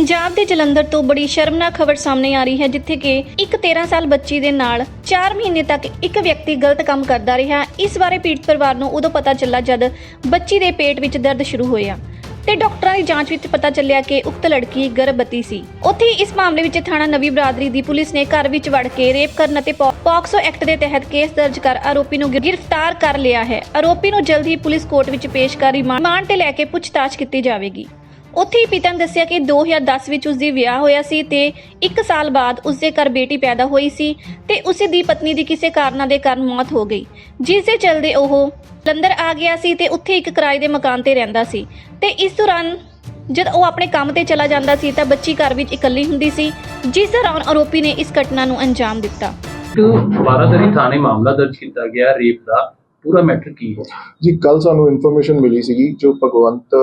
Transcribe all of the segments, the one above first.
ਪੰਜਾਬ ਦੇ ਜਲੰਧਰ ਤੋਂ ਬੜੀ ਸ਼ਰਮਨਾਕ ਖਬਰ ਸਾਹਮਣੇ ਆ ਰਹੀ ਹੈ, ਜਿੱਥੇ ਕਿ ਇੱਕ 13 ਸਾਲ ਬੱਚੀ ਦੇ ਨਾਲ 4 ਮਹੀਨੇ ਤੱਕ ਇੱਕ ਵਿਅਕਤੀ ਗਲਤ ਕੰਮ ਕਰਦਾ ਰਿਹਾ। ਇਸ ਬਾਰੇ ਪੀੜਤ ਪਰਿਵਾਰ ਨੂੰ ਉਦੋਂ ਪਤਾ ਚੱਲਾ ਜਦ ਬੱਚੀ ਦੇ ਪੇਟ ਵਿੱਚ ਦਰਦ ਸ਼ੁਰੂ ਹੋਇਆ। ਤੇ ਡਾਕਟਰਾਂ ਦੀ ਜਾਂਚ ਵਿੱਚ ਪਤਾ ਚੱਲਿਆ ਕਿ ਉਕਤ ਲੜਕੀ ਗਰਭਵਤੀ ਸੀ। ਉੱਥੇ ਇਸ ਮਾਮਲੇ ਵਿੱਚ ਥਾਣਾ ਨਵੀਂ ਬਰਾਦਰੀ ਦੀ ਪੁਲਿਸ ਨੇ ਘਰ ਵਿੱਚ ਵੜ ਕੇ ਰੇਪ ਕਰਨ ਅਤੇ ਪੌ- ਪੌਕਸੋ ਐਕਟ ਦੇ ਤਹਿਤ ਕੇਸ ਦਰਜ ਕਰ ਆਰੋਪੀ ਨੂੰ ਗ੍ਰਿਫਤਾਰ ਕਰ ਲਿਆ ਹੈ। ਆਰੋਪੀ ਨੂੰ ਜਲਦ ਹੀ ਪੁਲਿਸ ਕੋਰਟ ਵਿੱਚ ਪੇਸ਼ ਕਰ ਰਿਮਾਂਡ ਤੇ ਲੈ ਕੇ ਪੁੱਛਤਾਛ ਕੀਤੀ ਜਾਵੇਗੀ। ਉੱਥੇ ਹੀ ਪਿਤਾ ਨੇ ਦੱਸਿਆ ਕਿ 2010 ਵਿੱਚ ਉਸ ਦੀ ਵਿਆਹ ਹੋਇਆ ਸੀ ਤੇ 1 ਸਾਲ ਬਾਅਦ ਉਸ ਦੇ ਘਰ ਬੇਟੀ ਪੈਦਾ ਹੋਈ ਸੀ ਤੇ ਉਸ ਦੀ ਪਤਨੀ ਦੀ ਕਿਸੇ ਕਾਰਨਾਂ ਦੇ ਕਾਰਨ ਮੌਤ ਹੋ ਗਈ। ਜਿਸ ਦੇ ਚਲਦੇ ਉਹ ਲੰਦਰ ਆ ਗਿਆ ਸੀ ਤੇ ਉੱਥੇ ਇੱਕ ਕਿਰਾਏ ਦੇ ਮਕਾਨ ਤੇ ਰਹਿੰਦਾ ਸੀ ਤੇ ਇਸ ਦੌਰਾਨ ਜਦ ਉਹ ਆਪਣੇ ਕੰਮ ਤੇ ਚਲਾ ਜਾਂਦਾ ਸੀ ਤਾਂ ਬੱਚੀ ਘਰ ਵਿੱਚ ਇਕੱਲੀ ਹੁੰਦੀ ਸੀ ਜਿਸ ਦੌਰਾਨ ਆਰੋਪੀ ਨੇ ਇਸ ਘਟਨਾ ਨੂੰ ਅੰਜਾਮ ਦਿੱਤਾ। ਇੱਕ ਬਾਰਾਦਰੀ ਥਾਣੇ ਮਾਮਲਾ ਦਰਜ ਕੀਤਾ ਗਿਆ ਰੇਪ ਦਾ ਪੂਰਾ ਮੈਟਰ ਕੀ ਹੈ? ਜੀ ਕੱਲ ਸਾਨੂੰ ਇਨਫੋਰਮੇਸ਼ਨ ਮਿਲੀ ਸੀਗੀ ਜੋ ਭਗਵੰਤ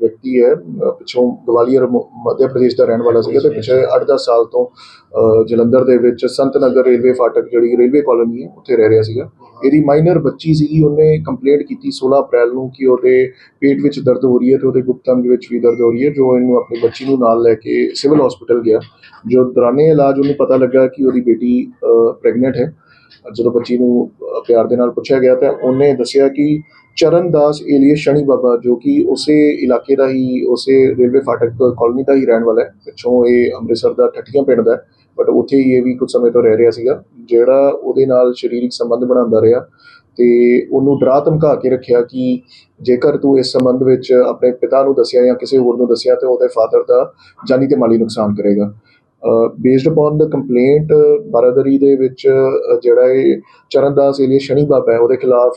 ਵਿਅਕਤੀ ਹੈ ਅਹ, ਪਿੱਛੋਂ ਗਵਾਲੀਅਰ ਮ- ਮੱਧ ਪ੍ਰਦੇਸ਼ ਦਾ ਰਹਿਣ ਵਾਲਾ ਸੀਗਾ ਤੇ ਪਿਛਲੇ 8-10 ਸਾਲ ਤੋਂ ਅਹ, ਜਲੰਧਰ ਦੇ ਵਿੱਚ ਸੰਤ ਨਗਰ ਰੇਲਵੇ ਫਾਟਕ ਜਿਹੜੀ ਰੇਲਵੇ ਕਾਲੋਨੀ ਹੈ ਉੱਥੇ ਰਹਿ ਰਿਹਾ ਸੀਗਾ। ਇਹਦੀ ਮਾਈਨਰ ਬੱਚੀ ਸੀਗੀ ਉਹਨੇ ਕੰਪਲੇਂਟ ਕੀਤੀ 16 ਅਪ੍ਰੈਲ ਨੂੰ ਕਿ ਉਹਦੇ ਪੇਟ ਵਿੱਚ ਦਰਦ ਹੋ ਰਹੀ ਹੈ ਤੇ ਉਹਦੇ ਗੁਪਤ ਅੰਗ ਵਿੱਚ ਵੀ ਦਰਦ ਹੋ ਰਹੀ ਹੈ ਜੋ ਇਹਨੂੰ ਆਪਣੀ ਬੱਚੀ ਨੂੰ ਨਾਲ ਲੈ ਕੇ ਸਿਵਲ ਹਸਪੀਟਲ ਗਿਆ। ਜੋ ਦੌਰਾਨੇ ਇਲਾਜ ਉਹਨੂੰ ਪਤਾ ਲੱਗਾ ਕਿ ਉਹਦੀ ਬੇਟੀ ਪ੍ਰੈਗਨੈਂਟ ਹੈ। ਜਦੋਂ ਬੱਚੀ ਨੂੰ ਪਿਆਰ ਦੇ ਨਾਲ ਪੁੱਛਿਆ ਗਿਆ ਤਾਂ ਉਹਨੇ ਦੱਸਿਆ ਕਿ ਚਰਨਦਾਸ ਏਲੀਅਸ ਸ਼ਨੀ ਬਾਬਾ, ਜੋ ਕਿ ਉਸੇ ਇਲਾਕੇ ਦਾ ਹੀ, ਉਸੇ ਰੇਲਵੇ ਫਾਟਕ ਕਾਲੋਨੀ ਦਾ ਹੀ ਰਹਿਣ ਵਾਲਾ ਹੈ। ਪਿੱਛੋਂ ਇਹ ਅੰਮ੍ਰਿਤਸਰ ਦਾ ਠੱਠੀਆਂ ਪਿੰਡ ਦਾ ਬਟ ਉੱਥੇ ਹੀ ਇਹ ਵੀ ਕੁਝ ਸਮੇਂ ਤੋਂ ਰਹਿ ਰਿਹਾ ਸੀਗਾ, ਜਿਹੜਾ ਉਹਦੇ ਨਾਲ ਸਰੀਰਕ ਸੰਬੰਧ ਬਣਾਉਂਦਾ ਰਿਹਾ ਤੇ ਉਹਨੂੰ ਡਰਾ ਧਮਕਾ ਕੇ ਰੱਖਿਆ ਕਿ ਜੇਕਰ ਤੂੰ ਇਸ ਸੰਬੰਧ ਵਿੱਚ ਆਪਣੇ ਪਿਤਾ ਨੂੰ ਦੱਸਿਆ ਜਾਂ ਕਿਸੇ ਹੋਰ ਨੂੰ ਦੱਸਿਆ ਤੇ ਉਹਦੇ ਫਾਦਰ ਦਾ ਜਾਨੀ ਤੇ ਮਾਲੀ ਨੁਕਸਾਨ ਕਰੇਗਾ। ਬੇਸਡ ਅਪਨ ਦ ਕੰਪਲੇਂਟ ਬਰਾਦਰੀ ਦੇ ਵਿੱਚ ਅਹ, ਜਿਹੜਾ ਇਹ ਚਰਨਦਾਸ ਏਲੀਅਸ ਸ਼ਨੀ ਬਾਬਾ ਹੈ ਉਹਦੇ ਖਿਲਾਫ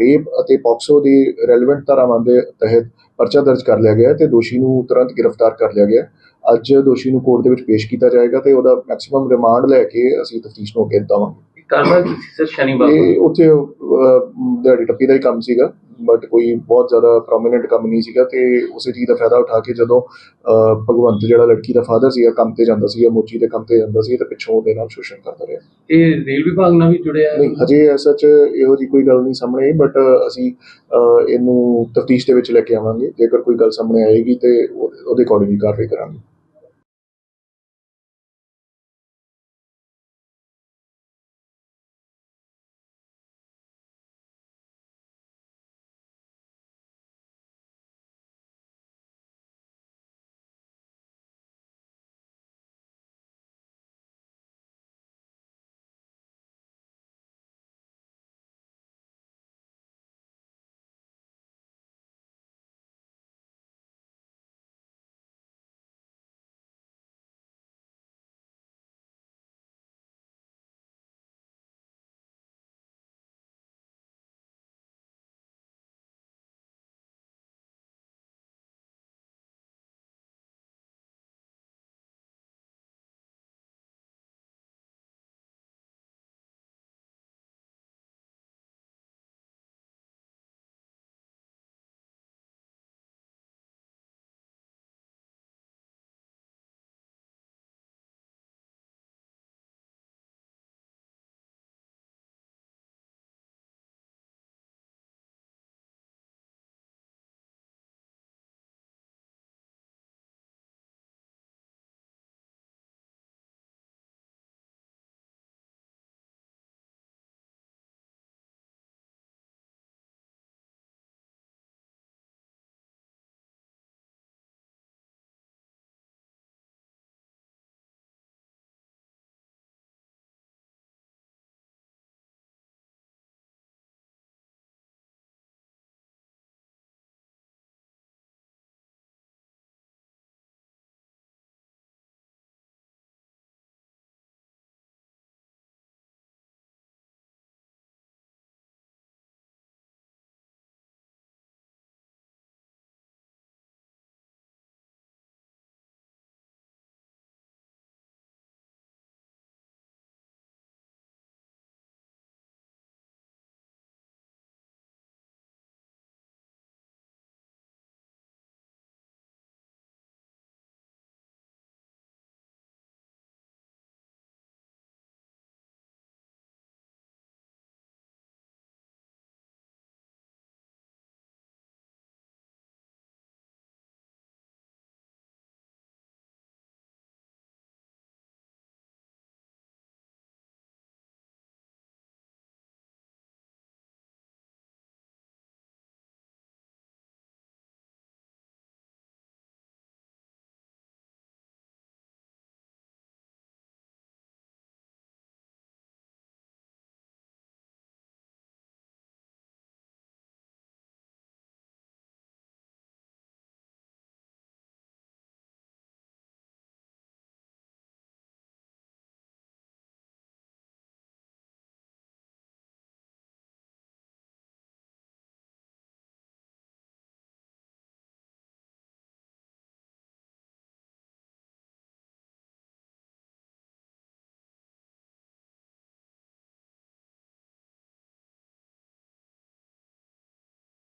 ਰੇਪ ਅਤੇ ਪੌਕਸੋ ਦੀ ਰੈਲੇਵੈਂਟ ਧਾਰਾਵਾਂ ਦੇ ਤਹਿਤ ਪਰਚਾ ਦਰਜ ਕਰ ਲਿਆ ਗਿਆ ਹੈ ਤੇ ਦੋਸ਼ੀ ਨੂੰ ਤੁਰੰਤ ਗ੍ਰਿਫਤਾਰ ਕਰ ਲਿਆ ਗਿਆ ਅੱਜ ਦੋਸ਼ੀ ਨੂੰ ਕੋਰਟ ਦੇ ਵਿੱਚ ਪੇਸ਼ ਕੀਤਾ ਜਾਏਗਾ ਤੇ ਉਹਦਾ ਮੈਕਸਿਮਮ ਰਿਮਾਂਡ ਲੈ ਕੇ ਅਸੀਂ ਤਫਤੀਸ਼ ਨੂੰ ਅੱਗੇ ਵਧਾਵਾਂਗੇ। ਕਰਦਾ ਕੀ ਸੀ ਸਰ ਸ਼ਨੀਵਾਰ ਇਹ ਉੱਥੇ ਅਹ, ਦਿਹਾੜੀ ਟੱਪੀ ਦਾ ਹੀ ਕੰਮ ਸੀਗਾ ਬਟ ਕੋਈ ਬਹੁਤ ਜ਼ਿਆਦਾ ਪ੍ਰੋਮਿਨੈਂਟ ਕੰਮ ਨਹੀਂ ਸੀਗਾ ਤੇ ਉਸੇ ਚੀਜ਼ ਦਾ ਫਾਇਦਾ ਉਠਾ ਕੇ ਜਦੋਂ ਅਹ, ਭਗਵੰਤ ਜਿਹੜਾ ਲੜਕੀ ਦਾ ਫਾਦਰ ਸੀਗਾ ਕੰਮ ਤੇ ਜਾਂਦਾ ਸੀਗਾ ਮੋਚੀ ਦੇ ਕੰਮ ਤੇ ਜਾਂਦਾ ਸੀ ਤੇ ਪਿੱਛੋਂ ਉਹਦੇ ਨਾਲ ਸ਼ੋਸ਼ਣ ਕਰਦਾ ਰਿਹਾ। ਇਹ ਰੇਲ ਵਿਭਾਗ ਨਾਲ ਵੀ ਜੁੜਿਆ? ਹੈ ਨਹੀਂ ਹਜੇ ਐਸਾ ਚ ਇਹੋ ਜੀ ਕੋਈ ਗੱਲ ਨਹੀਂ ਸਾਹਮਣੇ ਆਈ ਬਟ ਅਸੀਂ ਅਹ, ਇਹਨੂੰ ਤਫਤੀਸ਼ ਦੇ ਵਿੱਚ ਲੈ ਕੇ ਆਵਾਂਗੇ ਜੇਕਰ ਕੋਈ ਗੱਲ ਸਾਹਮਣੇ ਆਏਗੀ ਤੇ ਉਹ- ਉਹਦੇ ਅਕੋਰਡਿੰਗਲੀ ਕਾਰਵਾਈ ਕਰਾਂਗੇ।